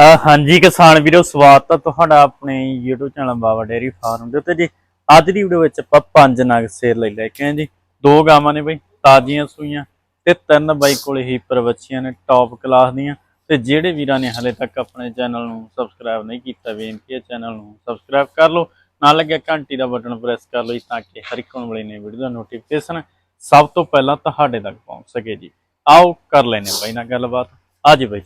ਹਾਂਜੀ ਕਿਸਾਨ ਵੀਰੋ, ਸਵਾਗਤ ਹੈ ਤੁਹਾਡਾ ਆਪਣੇ YouTube channel Baba dairy farm ਦੇ ਉੱਤੇ ਜੀ। ਅੱਜ ਦੀ ਵੀਡੀਓ ਵਿੱਚ ਆਪਾਂ ਪੰਜ ਨਗ ਸੇਰ ਲਈ ਲੈ ਕੇ ਆਏ ਜੀ। ਦੋ ਗਾਵਾਂ ਨੇ ਬਈ, ਤਾਜ਼ੀਆਂ ਸੂਈਆਂ ਤੇ ਤਿੰਨ ਬਾਈ ਕੋਲੇ ਹੀ ਬੱਚੀਆਂ ਨੇ ਟੌਪ ਕਲਾਸ ਦੀਆਂ। ਤੇ ਜਿਹੜੇ ਵੀਰਾਂ ਨੇ ਹਲੇ ਤੱਕ ਆਪਣੇ ਚੈਨਲ ਨੂੰ ਸਬਸਕ੍ਰਾਈਬ ਨਹੀਂ ਕੀਤਾ, ਬੇਨਤੀ ਹੈ ਚੈਨਲ ਨੂੰ ਸਬਸਕ੍ਰਾਈਬ ਕਰ ਲਓ। ਨਾਲ ਲੱਗਿਆ ਘੰਟੀ ਦਾ ਬਟਨ ਪ੍ਰੈਸ ਕਰ ਲਓ ਜੀ, ਤਾਂ ਕਿ ਹਰ ਇੱਕ ਆਉਣ ਵਾਲੀ ਨਵੀਂ ਵੀਡੀਓ ਦਾ ਨੋਟੀਫਿਕੇਸ਼ਨ ਸਭ ਤੋਂ ਪਹਿਲਾਂ ਤੁਹਾਡੇ ਤੱਕ ਪਹੁੰਚ ਸਕੇ ਜੀ। ਆਓ ਕਰ ਲੈਨੇ ਬਾਈ ਨਾਲ ਗੱਲਬਾਤ। ਅੱਜ ਬਾਈ।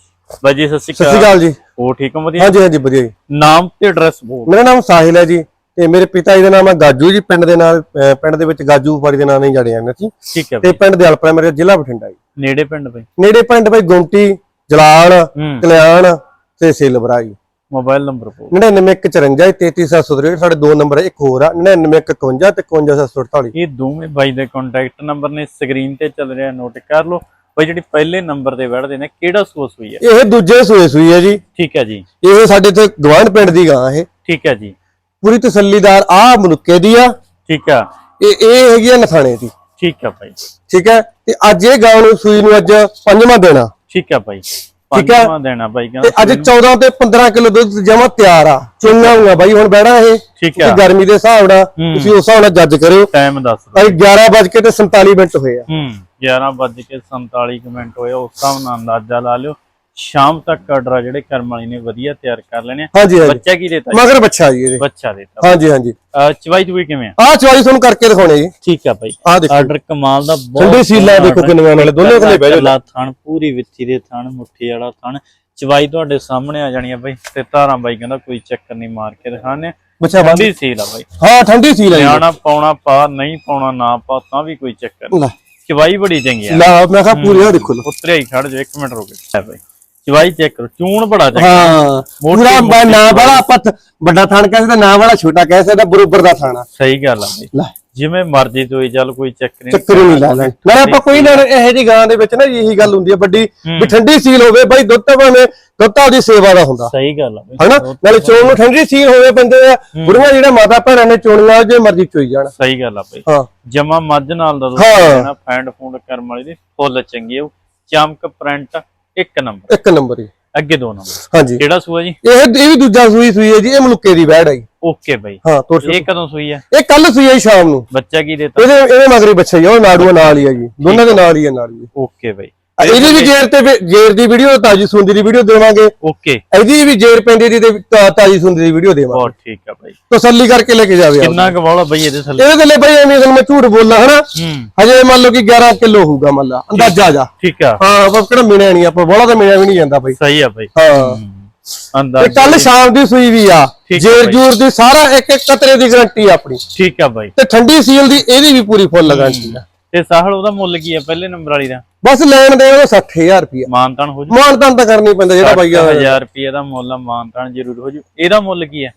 ਬਾਈ ਜੀ ਸਤਿ ਸ਼੍ਰੀ ਸਤਿ ਸ਼੍ਰੀ ਅਕਾਲ ਅਕਾਲ। ਜੀ। ਉਹ ਠੀਕ ਹੋ ਵਧੀਆ? ਹਾਂਜੀ ਹਾਂਜੀ ਵਧੀਆ ਜੀ। ਨਾਮ ਤੇ ਐਡਰੈਸ ਬੋਲ। ਮੇਰਾ ਨਾਮ ਸਾਹਿਲ ਹੈ ਜੀ ਤੇ ਮੇਰੇ ਪਿਤਾ ਜੀ ਦਾ ਨਾਮ ਹੈ ਗਾਜੂ ਜੀ ਪਿੰਡ ਦੇ ਨਾਲ ਅਹ ਪਿੰਡ ਦੇ ਵਿੱਚ ਗਾਜੂ ਵਾੜੀ ਦੇ ਨਾਂ ਨਾਲ ਹੀ ਜਾਣਿਆ ਜਾਂਦਾ ਸੀ ਠੀਕ ਹੈ ਤੇ ਬਈ। ਪਿੰਡ ਦਿਆਲਪੁਰਾ ਮੇਰੇ ਜ਼ਿਲ੍ਹਾ ਬਠਿੰਡਾ ਜੀ। ਨੇੜੇ ਪਿੰਡ ਬਈ? ਨੇੜੇ ਪਿੰਡ ਬਈ ਗੁੰਟੀ ਜਲਾਲ ਹੂੰ। ਕਲਿਆਣ ਤੇ ਸਿਲਵਰਾ ਜੀ। ਮੋਬਾਈਲ ਨੰਬਰ ਬੋਲ। 9954 33763 ਸਾਡੇ ਦੋ ਨੰਬਰ ਹੈ, ਇੱਕ ਹੋਰ ਆ 9951 ਤੇ 51748 ਇਹ ਦੋਵੇਂ ਬਾਈ ਦੇ ਕੰਟੈਕਟ ਨੰਬਰ ਨੇ ਸਕਰੀਨ ਤੇ ਚੱਲ ਰਿਹਾ ਨੋਟ ਕਰ ਲਓ। ਬਾਈ ਜਿਹੜੀ ਪਹਿਲੇ ਨੰਬਰ ਤੇ ਵੜਦੇ ਨੇ ਕਿਹੜਾ ਸੂਸ ਹੋਈ ਹੈ? ਇਹ ਦੂਜੇ ਸੂਏ ਸੂਈ ਹੈ ਜੀ। ਠੀਕ ਹੈ ਜੀ। ਇਹ ਸਾਡੇ ਤੇ ਗਵਾਂਢ ਪਿੰਡ ਦੀ ਗਾਂ ਇਹ। ਠੀਕ ਹੈ ਜੀ। ਪੂਰੀ ਤਸੱਲੀਦਾਰ ਆ ਮਨੁੱਕੇ ਦੀ ਆ। ਠੀਕ ਆ ਇਹ ਇਹ ਹੈਗੀ ਆ ਨਥਾਣੇ ਦੀ। ਠੀਕ ਆ ਬਾਈ ਠੀਕ ਹੈ? ਤੇ ਅੱਜ ਇਹ ਗਾਂ ਨੂੰ ਸੂਈ ਨੂੰ ਅੱਜ ਪੰਜਵਾਂ ਦੇਣਾ। ਠੀਕ ਆ ਬਾਈ ਠੀਕ ਹੈ। ਪੰਜਵਾਂ ਦੇਣਾ ਬਾਈ ਤੇ ਅੱਜ 14 ਤੇ 15 ਕਿਲੋ ਦੁੱਧ ਜਮਾ ਤਿਆਰ ਆ। ਚੁੰਗਾ ਹੋਊਗਾ ਬਾਈ ਹੁਣ ਬੈਣਾ ਇਹ। ਠੀਕ ਆ। ਗਰਮੀ ਦੇ ਹਿਸਾਬ ਨਾਲ ਹੂੰ। ਤੁਸੀਂ ਉਸ ਹਿਸਾਬ ਨਾਲ ਜੱਜ ਕਰਿਓ। ਟਾਈਮ ਦੱਸ ਦਿਓ। ਅਸੀਂ 11 ਵੱਜ ਕੇ ਤੇ 47 ਮਿੰਟ ਹੋਏ ਆ। ਹੂੰ 11 ਵੱਜ ਕੇ 47 ਕੁ ਮਿੰਟ ਹੋਏ ਉਸ ਹਿਸਾਬ ਨਾਲ ਅੰਦਾਜ਼ਾ ਲਾ ਲਿਓ। ਸ਼ਾਮ ਤੱਕ ਆਰਡਰ ਆ ਜਿਹੜੇ ਕਰਮ ਵਾਲੀ ਨੇ ਵਧੀਆ ਤਿਆਰ ਕਰ ਲੈਣੇ ਆ। ਹਾਂਜੀ ਹਾਂਜੀ। ਬੱਚਾ ਕੀ ਦੇਤਾ ਮਗਰ ਬੱਚਾ ਜੀ ਇਹਦੇ। ਬੱਚਾ ਦੇਤਾ। ਹਾਂਜੀ ਹਾਂਜੀ। ਚਵਾਈ ਚੁਈ ਕਿਵੇਂ ਆ? ਆਹ ਚਵਾਈ ਤੁਹਾਨੂੰ ਕਰਕੇ ਦਿਖਾਉਣੇ ਜੀ। ਠੀਕ ਆ ਬਾਈ। ਆਹ ਦੇਖੋ। ਆਰਡਰ ਕਮਾਲ ਦਾ ਬਹੁਤ ਠੰਡੀ ਸੀਲਾਂ ਦੇਖੋ। ਕਿੰਨੇ ਵਾਲੇ ਦੋਨੇ ਕੋਲੇ ਬਹਿ ਜਾਓ। ਥਣ ਪੂਰੀ ਵਿੱਥੀ ਦੇ ਥਣ ਮੁੱਠੀ ਵਾਲਾ ਥਣ। ਚਵਾਈ ਤੁਹਾਡੇ ਸਾਹਮਣੇ ਆ ਜਾਣੀ ਆ ਬਾਈ। ਤੇ ਧਾਰਾਂ ਬਾਈ ਕਹਿੰਦਾ ਕੋਈ ਚੱਕਰ ਨਹੀਂ ਮਾਰ ਕੇ ਦਿਖਾਣੇ ਬੱਚਾ ਬੰਦ। ਠੰਡੀ ਸੀਲ ਆ ਬਾਈ। ਹਾਂ ਠੰਡੀ ਸੀ ਲਈ ਨਿਆਣਾ ਪਾਉਣਾ ਪਾ ਨਹੀਂ ਪਾਉਣਾ ਨਾ ਪਾ ਤਾਂ ਵੀ ਕੋਈ ਚੱਕਰ ਨਹੀਂ। ਚਵਾਈ ਬੜੀ ਚੰਗੀ ਆ। ਲਾ ਮੈਂ ਕਿਹਾ ਪੂਰੇ ਆ ਦੇਖੋ ਉਤਰਿਆ ਹੀ ਖੜ ਜਾ ਇੱਕ ਮਿੰਟ ਰੁਕ ਬਾਈ। ਚਵਾਈ ਚੈੱਕ ਕਰੋ ਚੂਣ ਬੜਾ ਚੰਗਾ। ਹਾਂ ਪੂਰਾ ਬ- ਨਾ ਵਾਲਾ ਪੱਤ ਵੱਡਾ ਥਾਣ ਕਹਿ ਸਕਦਾ ਨਾ ਵਾਲਾ ਛੋਟਾ ਕਹਿ ਸਕਦਾ ਬਰੋਬਰ ਦਾ ਥਾਣਾ। ਸਹੀ ਗੱਲ ਆ ਲੈ। ਜਿਵੇਂ ਮਰਜ਼ੀ ਤੋਈ ਚੱਲ ਕੋਈ ਚੱਕਰ ਨਹੀਂ ਚੱਕਰ ਨਹੀਂ ਲਾ ਲੈ ਨਾਲੇ ਆਪਾਂ ਕੋਈ ਨਾ ਇਹੋ ਜੀ ਗਾਂ ਦੇ ਵਿੱਚ ਨਾ ਇਹੀ ਗੱਲ ਹੁੰਦੀ ਹੈ ਵੱਡੀ ਵੀ ਠੰਡੀ ਸੀਲ ਹੋਵੇ ਬਾਈ ਦੁੱਧ ਤਾਂ ਭਾਵੇਂ ਦੁੱਧ ਤਾਂ ਉਹਦੀ ਸੇਵਾ ਦਾ ਹੁੰਦਾ। ਸਹੀ ਗੱਲ ਆ ਹਨਾ? ਨਾਲੇ ਚੋਣ ਨੂੰ ਠੰਡੀ ਸੀਲ ਹੋਵੇ ਬੰਦੇ ਦਾ ਬੁੜੀਆਂ ਜਿਹੜਾ ਮਾਤਾ ਭੈਣਾਂ ਨੇ ਚੋਣੀਆਂ ਜੇ ਮਰਜ਼ੀ ਚੋਈ ਜਾਣ। ਸਹੀ ਗੱਲ ਆ ਬਾਈ। ਹਾਂ। ਜਮਾ ਮੱਝ ਨਾਲ ਦਾ ਦੁੱਧ ਹਾਂ। ਲੈਣਾ ਫੈਂਡ ਫੂਡ ਕਰਮ ਵਾਲੀ ਦੀ ਫੁੱਲ ਚੰਗੀ ਆ ਚਮਕ ਪ੍ਰਿੰਟ ਇੱਕ ਨੰਬਰ। ਇੱਕ ਨੰਬਰ ਹੀ। ਅੱਗੇ ਦੋ ਨੰਬਰ। ਹਾਂਜੀ। ਕਿਹੜਾ ਸੂਆ ਜੀ? ਇਹ ਇਹ ਵੀ ਦੂਜਾ ਸੂਈ ਸੂਈ ਹੈ ਜੀ ਇਹ ਮਲੁੱਕੇ ਦੀ ਵੈੜ ਹੈ ਜੀ। Okay bye. ਹਾਂ ਤੋਰ ਇਹ ਕਦੋਂ ਸੂਈ ਆ ਇਹ ਕੱਲ ਸੂਈ ਹੈ ਜੀ ਸ਼ਾਮ ਨੂੰ। ਬੱਚਾ ਕੀ ਦੇਤਾ? ਇਹਦੇ ਇਹਦੇ ਮਗਰੀ ਬੱਚਾ ਹੀ ਆ, ਉਹ ਨਾੜੂਆ ਨਾਲ ਹੀ ਹੈ ਜੀ। ਦੋਨਾਂ ਦੇ ਨਾਲ ਹੀ ਹੈ ਨਾਲ ਹੀ। ਓਕੇ ਬਾਈ। ਇਹਦੀ ਵੀ ਜੇਰ ਤੇ ਜੇਰ ਦੀ ਵੀਡੀਓ ਤਾਜੀ ਸੁੰਦੀ ਦੀ ਵੀਡੀਓ ਦੇਵਾਂਗੇ। ਓਕੇ। ਇਹਦੀ ਵੀ ਜੇਰ ਪੈਂਦੀ ਦੀ ਤੇ ਤਾ- ਤਾਜੀ ਸੁੰਦੀ ਦੀ ਵੀਡੀਓ ਦੇਵਾਂਗੇ। ਬਹੁਤ ਠੀਕ ਆ ਬਾਈ। ਤਸੱਲੀ ਕਰਕੇ ਲੈ ਕੇ ਜਾਵੇ। ਕਿੰਨਾ ਕੁ ਬੋਲਾ ਬਈ ਇਹਦੇ ਥੱਲੇ? ਇਹਦੇ ਥੱਲੇ ਬਈ ਐਵੇਂ ਮੈਂ ਝੂਠ ਬੋਲਣਾ ਹਨਾ? ਹਜੇ ਮੰਨ ਲਓ ਕਿ 11 ਕਿਲੋ ਹੋਊਗਾ ਮੰਨ ਲਾ। ਅੰਦਾਜ਼ਾ ਜਾ। ਠੀਕ ਆ। ਹਾਂ ਆਪਾਂ ਕਿਹੜਾ ਮਿਣਿਆ ਨਹੀਂ ਆਪਾਂ ਬੋਲਾ ਤਾਂ ਮਿਣਿਆ ਵੀ ਨਹੀਂ ਜਾਂਦਾ ਬਈ। ਸਹੀ ਆ ਬਾਈ। ਹਾਂ। ਤੇ ਅੰਦਾਜ਼ ਕੱਲ ਸ਼ਾਮ ਦੀ ਸੂਈ ਵੀ ਆ। ਜੇਰ। ਜੂਰ ਦੀ ਸਾਰਾ ਇੱਕ ਇੱਕ ਕਤਰੇ ਦੀ ਗਾਰੰਟੀ ਆਪਣੀ। ਠੀਕ ਆ ਬਾਈ। ਤੇ ਠੰਡੀ ਸੀਲ ਦੀ ਇਹਦੀ ਵੀ ਪੂਰੀ ਫੁੱਲ ਗਾਰੰਟੀ ਆ। ਤੇ ਸਾਹਲ ਉਹਦਾ ਮੁੱਲ ਕੀ ਆ ਪਹਿਲੇ ਨੰਬਰ ਵਾਲੀ ਦਾ? ਬਸ ਲੈਣ ਦਾ 60000 ਰੁਪਇਆ ਮਾਨਤਾਨ ਹੋ ਜੂ? ਮਾਨਤਾਨ ਤਾਂ ਕਰਨੀ ਪੈਂਦਾ ਜਿਹੜਾ ਬਾਈ ਆ 1000 ਰੁਪਏ ਦਾ ਮੁੱਲ ਆ ਮਾਨਤਾਨ ਜ਼ਰੂਰ ਹੋ ਜੂ। ਇਹਦਾ ਮੁੱਲ ਕੀ ਆ?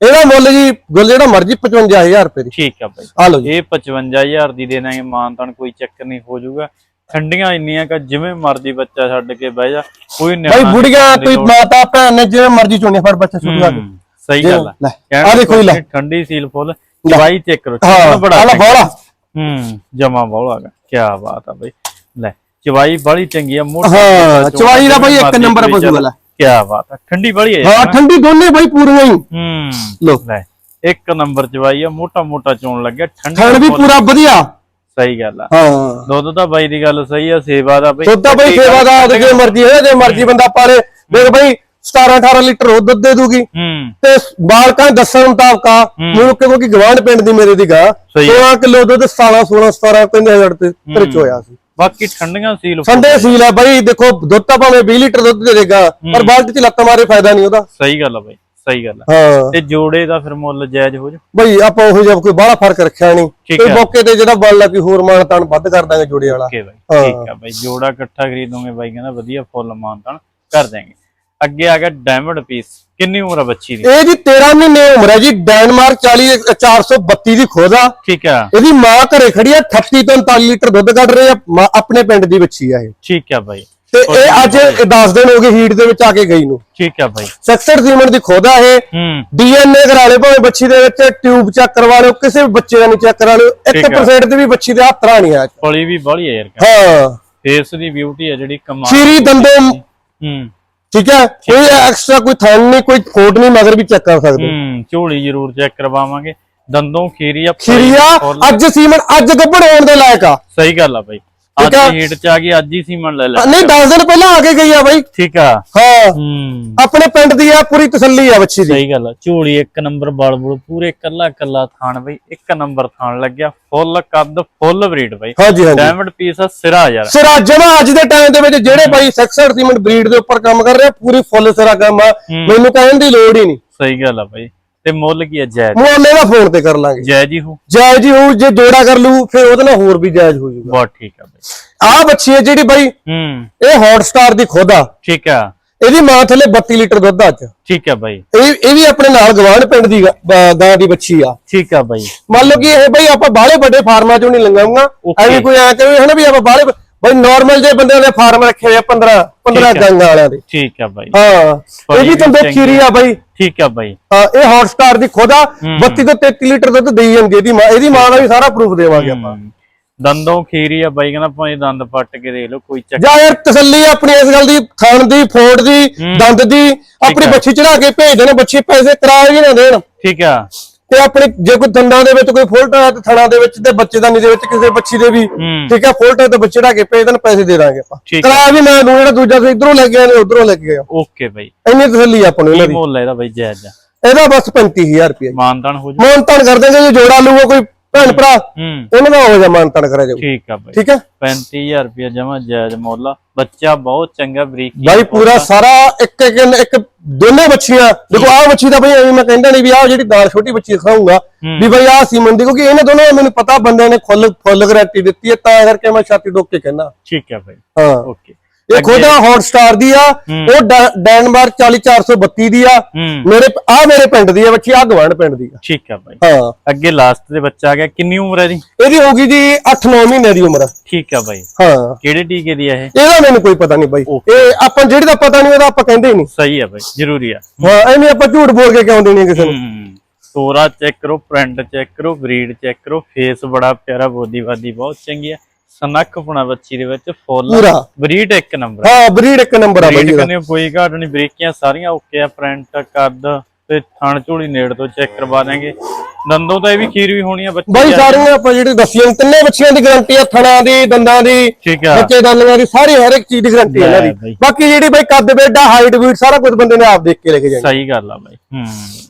ਇਹਦਾ ਮੁੱਲ ਜੀ ਗੁੱਲ ਜਿਹੜਾ ਮਰਜ਼ੀ 55000 ਰੁਪਏ ਦੀ। ਠੀਕ ਆ ਬਾਈ। ਆ ਲਓ ਜੀ। ਇਹ 55000 ਦੀ ਦੇ ਦਾਂਗੇ ਮਾਨਤਾਨ ਕੋਈ ਚੱਕਰ ਨਹੀਂ ਹੋ ਜਾਊਗਾ ਠੰਡੀਆਂ ਇੰਨੀਆਂ ਕਿ ਜਿਵੇਂ ਮਰਜ਼ੀ ਬੱਚਾ ਛੱਡ ਕੇ ਬਹਿ ਜਾ ਕੋਈ ਬਾਈ ਨਿਆਣਾ ਬੁੜੀਆਂ ਕੋਈ ਮਾਤਾ ਭੈਣ ਨੇ ਜਿਵੇਂ ਮਰਜ਼ੀ ਚੁਣੇ ਫੜ ਬੱਚਾ ਛੁੱਟ ਹੂੰ, ਸਹੀ ਗੱਲ ਆ। ਆ ਦੇਖੋ ਲੈ। ਠੰਡੀ ਸੀਲ ਫੁੱਲ ਚਵਾਈ ਚੈੱਕ ਕਰੋ ਬੜਾ। ਬੋਲਾ। ਹੂੰ ਜਮਾ ਬੋਲਾ ਗਾ ਕੀ ਬਾਤ ਆ ਬਈ। ਲੈ ਚਵਾਈ ਬੜੀ ਚੰਗੀ ਆ ਮੋਟੀ ਹਾਂ ਚਵਾਈ ਦਾ ਬਾਈ ਇੱਕ ਨੰਬਰ ਪਸ਼ੂ ਵਾਲਾ ਕੀ ਬਾਤ ਆ ਠੰਡੀ ਬੜੀ ਹੈ ਹਾਂ ਠੰਡੀ ਦੋਨੇ ਬਾਈ ਪੂਰੀਆਂ ਹੀ। ਹੂੰ ਲੋ ਲੈ ਇੱਕ ਨੰਬਰ ਚਵਾਈ ਆ ਮੋਟਾ ਮੋਟਾ ਚੋਣ ਲੱਗਿਆ ਠੰਡੀ ਵੀ ਪੂਰਾ ਵਧੀਆ। ਸਹੀ ਗੱਲ ਆ। ਹਾਂ। ਦੁੱਧ ਤਾਂ ਬਾਈ ਦੀ ਗੱਲ ਸਹੀ ਆ ਸੇਵਾ ਦਾ ਬਈ ਸੇਵਾ ਦਾ ਉਹਦੇ ਜੇ ਮਰਜ਼ੀ ਹੈ ਜੇ ਮਰਜ਼ੀ ਬੰਦਾ ਪਾਲੇ। ਦੇਖ ਬਾਈ 17 18 ਲੀਟਰ ਉਹ ਦੁੱਧ ਦੇ ਦੂਗੀ। ਹੂੰ। ਤੇ ਬਾਲਕਾਂ ਦੱਸਣ ਮੁਤਾਬਕ ਆ ਮੈਨੂੰ ਕਿਉਂਕਿ ਗਵਾਂਢ ਪਿੰਡ ਦੀ ਮੇਰੇ ਦੀ ਗਾ ਸਹੀ 16 ਕਿਲੋ ਦੁੱਧ 17 16 17 ਕਹਿੰਦੇ ਹਜ਼ਾਰ ਤੇ ਤੇਰੇ ਚ ਹੋਇਆ ਸੀ। ਬਾਕੀ ਠੰਡੀਆਂ ਸੀਲ ਸੰਡੇ ਸੀਲ ਹੈ ਬਾਈ ਦੇਖੋ ਦੁੱਧ ਤਾਂ ਭਾਵੇਂ 20 ਲੀਟਰ ਦੁੱਧ ਦੇ ਦੇਗਾ ਪਰ ਬਾਲਟੀ ਚ ਲੱਤ ਮਾਰੇ ਫਾਇਦਾ ਨਹੀਂ ਉਹਦਾ। ਸਹੀ ਗੱਲ ਆ ਬਈ ਸਹੀ ਗੱਲ ਆ। ਹਾਂ। ਤੇ ਜੋੜੇ ਦਾ ਫਿਰ ਮੁੱਲ ਜਾਇਜ਼ ਹੋ ਜਾ ਬਈ ਆਪਾਂ ਉਹੋ ਜਿਹਾ ਕੋਈ ਬਾਹਲਾ ਫ਼ਰਕ ਰੱਖਿਆ ਨਹੀਂ। ਹੈ। ਮੌਕੇ ਤੇ ਜਿਹੜਾ ਬਲ ਲਾ ਕੋਈ ਹੋਰ ਮਾਨ ਤਾਨ ਵੱਧ ਕਰ ਦਾਂਗੇ ਜੋੜੇ ਵਾਲਾ। ਠੀਕ ਆ ਬਾਈ ਜੋੜਾ ਇਕੱਠਾ ਖਰੀਦੋਗੇ ਬਾਈ ਕਹਿੰਦਾ ਵਧੀਆ ਫੁੱਲ ਮਾਨਤਾਨ ਕਰ ਦੇਂਗੇ ਅੱਗੇ ਆ ਗਿਆ ਡਾਇਮੰਡ ਪੀਸ ਕਿੰਨੀ ਉਮਰ ਆ ਬੱਚੀ ਦੀ? ਇਹ ਜੀ 13 ਮਹੀਨੇ ਉਮਰ ਹੈ ਜੀ ਡੈਨਮਾਰਕ 40 432 ਦੀ ਖੋਦ ਠੀਕ ਆ। ਇਹਦੀ ਮਾਂ ਘਰੇ ਖੜੀ ਆ 38 ਤੋਂ 39 ਲੀਟਰ ਦੁੱਧ ਕੱਢ ਰਹੀ ਆ ਆਪਣੇ ਪਿੰਡ ਦੀ ਬੱਚੀ ਆ ਇਹ। ਠੀਕ ਆ ਬਾਈ। ਤੇ ਇਹ ਅੱਜ 10 ਦਿਨ ਹੋ ਗਏ ਹੀਟ ਦੇ ਵਿੱਚ ਆ ਕੇ ਗਈ ਨੂੰ। ਠੀਕ ਆ ਬਾਈ। 66 ਸੀਮੈਂਟ ਦੀ ਖੋਦ ਇਹ। ਡੀਐਨਏ ਕਰਾ ਭਾਵੇਂ ਬੱਚੀ ਦੇ ਵਿੱਚ ਟਿਊਬ ਚੈੱਕ ਕਰਵਾ ਲਿਓ ਕਿਸੇ ਵੀ ਬੱਚੇ ਦਾ ਨਹੀਂ ਚੈੱਕ ਕਰਾ ਲਿਓ ਠੀਕ ਆ। 1% ਤੇ ਵੀ ਬੱਚੀ ਦੇ ਹੱਥ ਰਾਣੀ ਆ। ਪਲੀ ਵੀ ਬੜੀ ਆ ਯਾਰ। ਹਾਂ। ਫੇਸ ਦੀ ਬਿਊਟੀ ਆ ਜਿਹੜੀ ਕਮਾਲ ਖੀਰੀ ਦੰਦੋਂ ਹੂੰ। ਠੀਕ ਹੈ? ਕੋਈ ਐਕਸਟਰਾ ਕੋਈ ਥਣ ਨਹੀਂ ਕੋਈ ਖੋਟ ਨਹੀਂ ਮਗਰ ਵੀ ਚੈੱਕ ਕਰ ਸਕਦੇ। ਹੋ। ਝੋਲੀ ਜ਼ਰੂਰ ਚੈੱਕ ਕਰਵਾਵਾਂਗੇ। ਦੰਦੋਂ ਖਿਰਿਆ ਫੁੱਲ- ਅੱਜ ਸੀਮਨ ਅੱਜ ਗੱਭਣ ਹੋਣ ਦੇ ਲਾਇਕ ਆ। ਸਹੀ ਗੱਲ ਆ ਬਾਈ। ਅੱਜ। ਹੀਟ ਚ ਆ ਗਈ ਅੱਜ ਹੀ ਸੀਮਨ ਲੈ ਲੈ। ਨਹੀਂ 10 ਦਿਨ ਪਹਿਲਾਂ ਆ ਕੇ ਗਈ ਆ ਬਾਈ। ਠੀਕ ਆ? ਹਾਂ। ਹੂੰ। ਆਪਣੇ ਪਿੰਡ ਦੀ ਆ ਪੂਰੀ ਤਸੱਲੀ ਆ ਬੱਚੀ ਦੀ। ਸਹੀ ਗੱਲ ਆ। ਝੋਲੀ ਇੱਕ ਨੰਬਰ ਬਲ ਬੁਲ ਪੂਰੇ ਕੱਲਾ ਕੱਲਾ ਥਾਣ ਬਈ ਇੱਕ ਨੰਬਰ ਥਾਣ ਲੱਗਿਆ। ਫੁੱਲ ਕੱਦ ਫੁੱਲ ਬਰੀਡ ਬਈ। ਹਾਂਜੀ ਹਾਂਜੀ। ਡਾਇਮੰਡ ਪੀਸ ਆ ਸਿਰਾ ਯਾਰ ਸਿਰਾ ਜਮਾ ਅੱਜ ਦੇ ਟਾਈਮ ਦੇ ਵਿੱਚ ਜਿਹੜੇ ਬਾਈ ਸੈਕਸਰ ਸੀਮੈਂਟ ਬਰੀਡ ਦੇ ਉੱਪਰ ਕੰਮ ਕਰ ਰਹੇ ਪੂਰੀ ਫੁੱਲ ਸਿਰਾ ਕੰਮ ਆ। ਮੈਨੂੰ ਕਹਿਣ ਦੀ ਲੋੜ ਹੀ ਨਹੀਂ। ਸਹੀ ਗੱਲ ਆ ਬਾਈ। ਤੇ ਮੁੱਲ ਕੀ ਆ ਜਾਇਜ਼? ਮੁਆਲੇ ਦਾ ਫੋਨ ਤੇ ਕਰ ਲਾਂਗੇ। ਜਾਇਜ਼ ਹੀ ਹੋ ਜਾਇਜ਼ ਹੀ ਹੋਊ ਜੇ ਜੋੜਾ ਕਰ ਲੂ ਫਿਰ ਉਹਦੇ ਨਾਲ ਹੋਰ ਵੀ ਜਾਇਜ਼ ਹੋ ਜਾਊਗਾ। ਬਹੁਤ ਠੀਕ ਆ ਬਾਈ। ਆਹ ਬੱਚੀ ਹੈ ਜਿਹੜੀ ਬਾਈ ਹੂੰ। ਇਹ ਹੌਟ ਸਟਾਰ ਦੀ ਖੁਦ ਆ। ਠੀਕ ਆ। ਇਹਦੀ ਮਾਂ ਥੱਲੇ 32 ਲੀਟਰ ਦੁੱਧ ਆ ਅੱਜ। ਠੀਕ ਆ ਬਾਈ। ਇਹ ਇਹ ਵੀ ਆਪਣੇ ਨਾਲ ਗਵਾਂਢ ਪਿੰਡ ਦੀ ਗ- ਦੀ ਬੱਚੀ ਆ। ਠੀਕ ਆ ਬਾਈ। ਮੰਨ ਲਓ ਕਿ ਇਹ ਬਈ ਆਪਾਂ ਬਾਹਲੇ ਵੱਡੇ ਫਾਰਮਾਂ ਚੋਂ ਨਹੀਂ ਲੰਗਾਉਂਗਾ. ਐਵੇਂ ਕੋਈ ਐ ਕਹੇ ਹਨਾ ਵੀ ਆਪਾਂ ਬਾਹਲੇ ਬਈ ਨਾਰਮਲ ਜੇ ਬੰਦਿਆਂ ਨੇ ਫਾਰਮ ਰੱਖੇ ਹੋਏ ਆ 15 15 ਠੀਕ ਆ। ਗਾਂਗਾ ਵਾਲਿਆਂ ਦੇ। ਠੀਕ ਆ ਬਾਈ। ਹਾਂ ਇਹ ਵੀ ਚੰਗੀ ਖੀਰੀ ਆ ਬਾਈ। ਠੀਕ ਆ ਬਾਈ। ਹਾਂ ਇਹ ਹੌਟ ਸਟਾਰ ਦੀ ਖੁਦ ਆ 32 ਤੋਂ 33 ਲੀਟਰ ਦੁੱਧ ਦੇਈ ਜਾਂਦੀ ਇਹਦੀ ਮਾਂ ਇਹਦੀ ਮਾਂ ਦਾ ਵੀ ਸਾਰਾ ਪ੍ਰੂਫ ਦੇਵਾਂਗੇ ਆਪਾਂ। ਦੰਦੋਂ ਖੀਰੀ ਆ ਬਾਈ ਕਹਿੰਦਾ ਭਾਵੇਂ ਦੰਦ ਪੱਟ ਕੇ ਦੇਖ ਲਓ ਕੋਈ ਚੱਕਰ ਜਾਂ ਯਾਰ ਤਸੱਲੀ ਆਪਣੀ ਇਸ ਗੱਲ ਦੀ ਖਾਣ ਦੀ ਫੋੜ ਦੀ ਦੰਦ ਦੀ ਆਪਣੀ। ਬੱਚੀ ਚੜਾ ਕੇ ਭੇਜ ਦੇਣ ਬੱਚੀ ਪੈਸੇ ਕਿਰਾਏ ਵੀ ਨਾ ਦੇਣ। ਠੀਕ ਆ। ਤੇ ਆਪਣੀ ਜੇ ਕੋਈ ਦੰਦਾਂ ਦੇ ਵਿੱਚ ਕੋਈ ਫੋਲਟ ਹੈ ਤੇ ਥਣਾ ਦੇ ਵਿੱਚ ਤੇ ਬੱਚੇਦਾਨੀ ਦੇ ਵਿੱਚ ਕਿਸੇ ਬੱਚੀ ਦੇ ਵੀ ਹੂੰ। ਠੀਕ ਹੈ ਫੋਲਟ ਹੈ ਤੇ ਬੱਚੇ ਚੜਾ ਕੇ ਭੇਜ ਦੇਣ ਪੈਸੇ ਦੇ ਦਾਂਗੇ ਆਪਾਂ। ਕਿਰਾਇਆ ਵੀ ਮੈਂ ਜਿਹੜਾ ਦੂਜਾ ਸੀ ਇਧਰੋਂ ਲੈ ਕੇ ਆਏ ਉਧਰੋਂ ਲੈ ਕੇ ਗਏ ਓਕੇ ਬਾਈ। ਇੰਨੀ ਤਸੱਲੀ ਆਪਾਂ ਨੂੰ ਇਹਨਾਂ ਦੀ। ਮੁੱਲ ਆ ਇਹਦਾ ਬਾਈ ਜਾਇਜ਼ ਇਹਦਾ ਬਸ 35000 ਰੁਪਏ। ਮਾਨਦਾਨ ਹੋ ਜੂ ਮਾਨ ਤਾਨ ਕਰ ਦੇਂਗੇ ਜੇ ਜੋੜਾ ਲੂਗਾ ਕੋਈ ਭੈਣ ਭਰਾ ਹੂੰ। ਉਹਨਾਂ ਦਾ ਹੋ ਜਾ ਮਾਨ ਕਰਿਆ ਜਾਊ। ਠੀਕ ਆ ਬਾਈ। ਠੀਕ ਹੈ? 35000 ਰੁਪਇਆ ਜਮਾ ਜਾਇਜ਼ ਮੁੱਲ ਬੱਚਾ ਬਹੁਤ ਚੰਗਾ ਬਰੀਕ ਬਾਈ ਪੂਰਾ ਸਾਰਾ ਇੱਕ ਇੱਕ ਇੱਕ ਦੋਨੇ ਬੱਚੀਆਂ ਦੇਖੋ ਆਹ ਬੱਚੀ ਦਾ ਬਈ ਐਵੇਂ ਮੈਂ ਕਹਿੰਦਾ ਨਹੀਂ ਵੀ ਆਹ ਜਿਹੜੀ ਦਾਲ ਛੋਟੀ ਬੱਚੀ ਖਾਊਂਗਾ ਵੀ ਬਈ ਆਹ ਸੀਮਨ ਦੀ ਕਿਉਂਕਿ ਇਹਨਾਂ ਦੋਨੋਂ ਮੈਨੂੰ ਪਤਾ ਬੰਦਿਆਂ ਨੇ ਫੁੱਲ ਫੁੱਲ ਗਾਰੰਟੀ ਦਿੱਤੀ ਹੈ ਤਾਂ ਕਰਕੇ ਮੈਂ ਛਾਤੀ ਡੋਕ ਕੇ ਕਹਿੰਦਾ ਠੀਕ ਆ ਬਾਈ। ਹਾਂ। ਓਕੇ। ਇਹ ਖੁਦ ਹੌਟ ਸਟਾਰ ਦੀ ਆ ਉਹ ਡੈਨਮਾਰਕ 40432 ਦੀ ਆ। ਮੇਰੇ ਆ ਮੇਰੇ ਪਿੰਡ ਦੀ ਆ ਬੱਚੀ ਆ ਗਵਾਂਢ ਪਿੰਡ ਦੀ ਆ। ਠੀਕ ਆ ਬਾਈ। ਹਾਂ। ਅੱਗੇ ਲਾਸਟ ਦੇ ਬੱਚਾ ਆ ਗਿਆ ਕਿੰਨੀ ਉਮਰ ਹੈ ਦੀ ਇਹਦੀ ਹੋਗੀ ਜੀ 8-9 ਮਹੀਨੇ ਦੀ ਉਮਰ ਆ। ਠੀਕ ਆ ਬਾਈ। ਹਾਂ। ਕਿਹੜੇ ਟੀਕੇ ਦੀ ਆ ਇਹ? ਇਹਦਾ ਮੈਨੂੰ ਕੋਈ ਪਤਾ ਨਹੀਂ ਬਾਈ। ਇਹ ਆਪਾਂ ਜਿਹੜੀ ਦਾ ਪਤਾ ਨਹੀਂ ਉਹਦਾ ਆਪਾਂ ਕਹਿੰਦੇ ਨਹੀਂ। ਸਹੀ ਆ ਬਾਈ ਜ਼ਰੂਰੀ ਆ। ਹਾਂ ਐਵੇਂ ਆਪਾਂ ਝੂਠ ਬੋਲ ਕੇ ਕਿਉਂ ਦੇਣੀ ਕਿਸੇ ਨੂੰ? ਤੋਰਾ ਚੈੱਕ ਕਰੋ ਪ੍ਰਿੰਟ ਚੈੱਕ ਕਰੋ ਬਰੀਡ ਚੈੱਕ ਕਰੋ ਫੇਸ ਬੜਾ ਪਿਆਰਾ ਬੋਦੀਵਾਦੀ ਬਹੁਤ ਚੰਗੀ ਆ। ਸਨੱਖ ਪੁਣਾ ਬੱਚੀ ਦੇ ਵਿੱਚ ਫੁੱਲ ਪੂਰਾ। ਬਰੀਡ ਇੱਕ ਨੰਬਰ ਹਾਂ ਬਰੀਡ ਇੱਕ ਨੰਬਰ ਆ ਬਾਈ ਬਰੀਡ ਕਰਨੇ ਕੋਈ ਘਾਟ ਨਹੀਂ ਬਰੀਕੀਆਂ ਸਾਰੀਆਂ ਓਕੇ ਆ ਪ੍ਰਿੰਟ ਕੱਦ। ਤੇ ਥਣ ਝੋਲੀ ਨੇੜ ਤੋਂ ਚੈੱਕ ਕਰਵਾ ਦਾਂਗੇ ਦੰਦੋਂ ਤਾਂ ਇਹ ਵੀ ਖੀਰ ਵੀ ਹੋਣੀ ਆ ਬੱਚੀ ਬਾਈ। ਸਾਰੀਆਂ ਆਪਾਂ ਜਿਹੜੀ ਦੱਸੀਆਂ ਤਿੰਨੇ ਬੱਚਿਆਂ ਦੀ ਗਾਰੰਟੀ ਆ ਥਣਾ ਦੀ ਦੰਦਾਂ ਦੀ ਠੀਕ ਆ। ਬੱਚੇ ਦਾਨੀਆਂ ਦੀ ਸਾਰੀ ਹਰ ਇੱਕ ਚੀਜ਼ ਦੀ ਗਾਰੰਟੀ ਇਹਨਾਂ ਦੀ। ਬਾਕੀ ਜਿਹੜੀ ਬਾਈ ਕੱਦ ਬੇਡਾ ਹਾਈਟ ਵੀਟ ਸਾਰਾ ਕੁਝ ਬੰਦੇ ਨੇ ਆਪ ਦੇਖ ਕੇ ਲੈ ਕੇ ਜਾਣਾ। ਸਹੀ ਗੱਲ ਆ ਬਾਈ। ਹੂੰ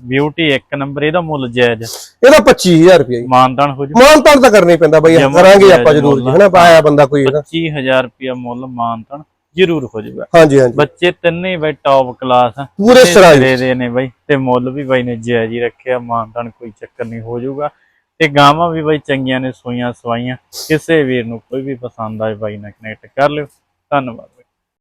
ਬਿਊਟੀ ਇੱਕ ਨੰਬਰ ਇਹਦਾ ਮੁੱਲ ਜਾਇਜ਼ ਇਹਦਾ 25000 ਰੁਪਏ ਜੀ। ਮਾਨਦਾਨ ਹੋ ਜੂ। ਮਾਨ ਤਾਂ ਕਰਨਾ ਪੈਂਦਾ ਬਾਈ ਕਰਾਂਗੇ ਆਪਾਂ ਜ਼ਰੂਰ ਜੀ। ਹਨਾ ਪਾਇਆ ਬੰਦਾ ਕੋਈ ਹੈਗਾ 25000 ਰੁਪਇਆ ਮੁੱਲ ਮਾਨਦਾਨ ਜ਼ਰੂਰ ਹੋ ਜਾਊਗਾ। ਹਾਂਜੀ ਹਾਂਜੀ। ਬੱਚੇ ਤਿੰਨੇ ਬਈ ਟੌਪ ਕਲਾਸ ਪੂਰੇ ਸਿਰਾ ਜੀ। ਦੇ ਦੇ ਨੇ ਬਾਈ ਤੇ ਮੁੱਲ ਵੀ ਬਾਈ ਨੇ ਜਾਇਜ਼ ਹੀ ਰੱਖਿਆ ਮਾਨਦਾਨ ਕੋਈ ਚੱਕਰ ਨਹੀਂ ਹੋ ਜਾਊਗਾ। ਤੇ ਗਾਵਾਂ ਵੀ ਬਾਈ ਚੰਗੀਆਂ ਨੇ ਸੂਈਆਂ ਸਵਾਈਆਂ। ਕਿਸੇ ਵੀਰ ਨੂੰ ਕੋਈ ਵੀ ਪਸੰਦ ਆਏ ਬਾਈ ਨਾਲ ਕਨੈਕਟ ਕਰ ਲਿਓ। ਧੰਨਵਾਦ।